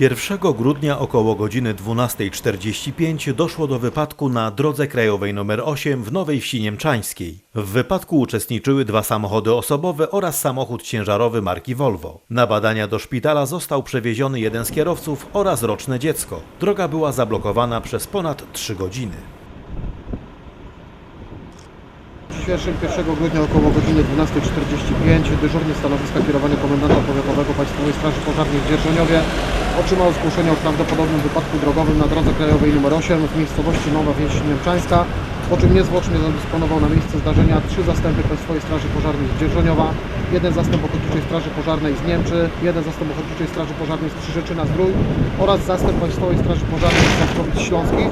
1 grudnia około godziny 12.45 doszło do wypadku na drodze krajowej nr 8 w Nowej Wsi Niemczańskiej. W wypadku uczestniczyły dwa samochody osobowe oraz samochód ciężarowy marki Volvo. Na badania do szpitala został przewieziony jeden z kierowców oraz roczne dziecko. Droga była zablokowana przez ponad 3 godziny. Dzisiejszym 1 grudnia około godziny 12.45 dyżurny stanowiska kierowania komendanta powiatowego Państwowej Straży Pożarnej w Dzierżoniowie otrzymał zgłoszenie o prawdopodobnym wypadku drogowym na drodze krajowej nr 8 w miejscowości Nowa Wieś Niemczańska, po czym niezwłocznie zadysponował na miejsce zdarzenia trzy zastępy Państwowej Straży Pożarnej z Dzierżoniowa, jeden zastęp Ochotniczej Straży Pożarnej z Niemczy, jeden zastęp Ochotniczej Straży Pożarnej z Krzyżyczyna Zdrój oraz zastęp Państwowej Straży Pożarnej z Katkowic Śląskich.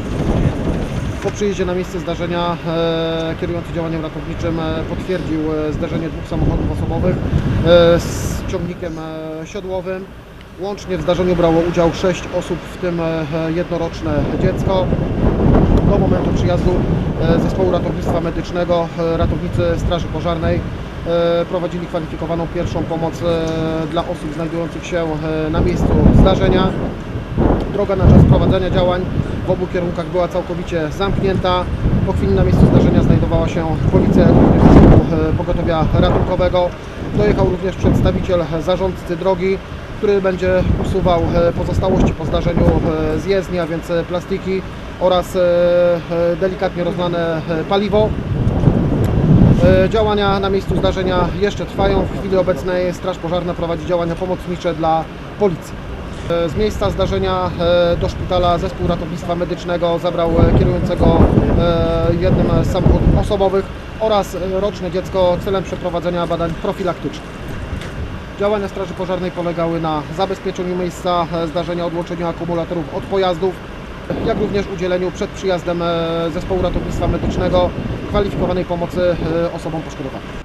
Po przyjeździe na miejsce zdarzenia e, kierujący działaniem ratowniczym e, potwierdził e, zdarzenie dwóch samochodów osobowych z ciągnikiem siodłowym. Łącznie w zdarzeniu brało udział 6 osób, w tym e, jednoroczne dziecko. Do momentu przyjazdu e, zespołu ratownictwa medycznego e, ratownicy Straży Pożarnej prowadzili kwalifikowaną pierwszą pomoc dla osób znajdujących się na miejscu zdarzenia. Droga na czas prowadzenia działań w obu kierunkach była całkowicie zamknięta. Po chwili na miejscu zdarzenia znajdowała się policja, pogotowia ratunkowego. Dojechał również przedstawiciel zarządcy drogi, który będzie usuwał e, pozostałości po zdarzeniu e, z jezdni, a więc e, plastiki oraz delikatnie rozlane paliwo. Działania na miejscu zdarzenia jeszcze trwają. W chwili obecnej Straż Pożarna prowadzi działania pomocnicze dla policji. Z miejsca zdarzenia do szpitala zespół ratownictwa medycznego zabrał kierującego jednym z samochodów osobowych oraz roczne dziecko celem przeprowadzenia badań profilaktycznych. Działania Straży Pożarnej polegały na zabezpieczeniu miejsca e, zdarzenia, odłączeniu akumulatorów od pojazdów, jak również udzieleniu przed przyjazdem e, zespołu ratownictwa medycznego kwalifikowanej pomocy e, osobom poszkodowanym.